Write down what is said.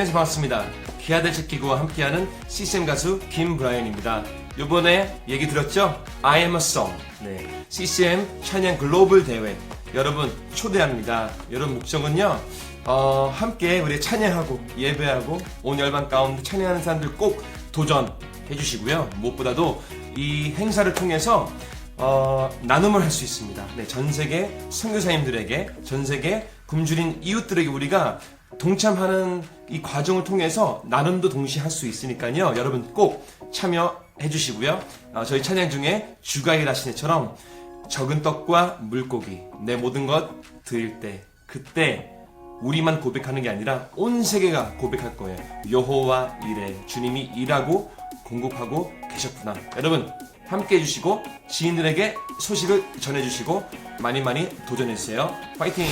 안녕하세요 반갑습니다. 기아들 책기구와 함께하는 CCM 가수 김브라이언입니다. 요번에 얘기 들었죠? I am a song. 네. CCM 찬양 글로벌 대회. 여러분 초대합니다. 여러분 목적은요. 어, 함께 우리 찬양하고 예배하고 온 열방 가운데 찬양하는 사람들 꼭 도전해 주시고요. 무엇보다도 이 행사를 통해서 어, 나눔을 할 수 있습니다. 네, 전 세계 선교사님들에게, 전 세계 굶주린 이웃들에게 우리가 동참하는 이 과정을 통해서 나눔도 동시에 할 수 있으니까요. 여러분 꼭 참여해 주시고요. 어, 저희 찬양 중에 주가 일하신 애처럼 적은 떡과 물고기, 내 모든 것 드릴 때, 그때 우리만 고백하는 게 아니라 온 세계가 고백할 거예요. 여호와 이래 주님이 일하고 공급하고 계셨구나. 여러분 함께 해주시고 지인들에게 소식을 전해주시고 많이 많이 도전해주세요. 파이팅!